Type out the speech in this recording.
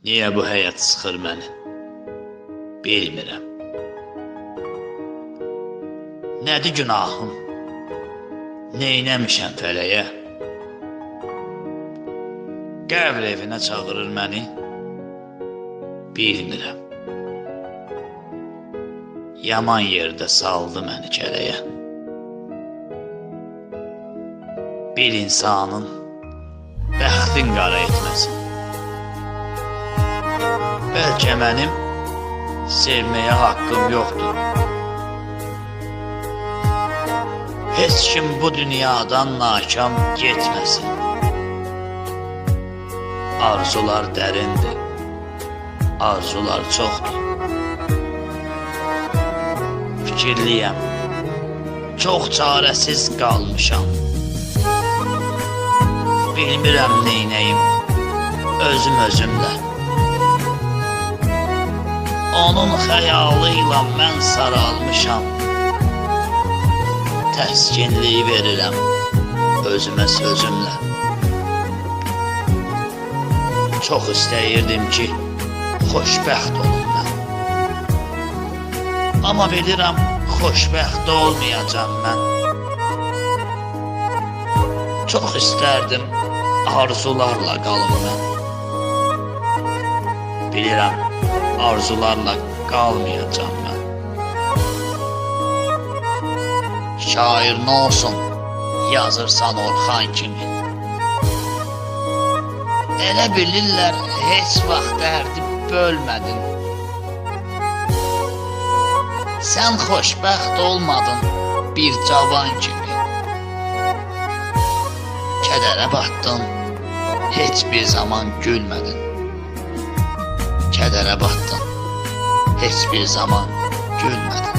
Niyə bu həyat sıxır məni? Bilmirəm. Nədir günahım? Neynəmişəm fələyə? Qəbr evinə çağırır məni? Bilmirəm. Yaman yerdə saldı məni kələyə. Bir insanın bəxtin qara etməsin. Bəlkə mənim sevməyə haqqım yoxdur. Heç kim bu dünyadan nakam getməsin. Arzular dərindir. Arzular çoxdur. Fikirliyəm. Çox çarəsiz qalmışam. Bilmirəm neynəyim. Özüm özümlə. Onun xəyalıyla mən saralmışam. Təskinliyi verirəm özümə sözümlə. Çox istəyirdim ki, xoşbəxt olum mən. Amma bilirəm, xoşbəxt olmayacam mən. Çox istərdim arzularla qalım mən. Bilirəm, arzularla qalmayacam mən. Şair nə olsun, yazırsan Orxan kimi. Elə bilirlər heç vaxt dərdi bölmədin. Sən xoşbəxt olmadın bir cavan kimi. Kədərə batdın, heç bir zaman gülmədin. Kədərə batdın, heç bir zaman gülmədin.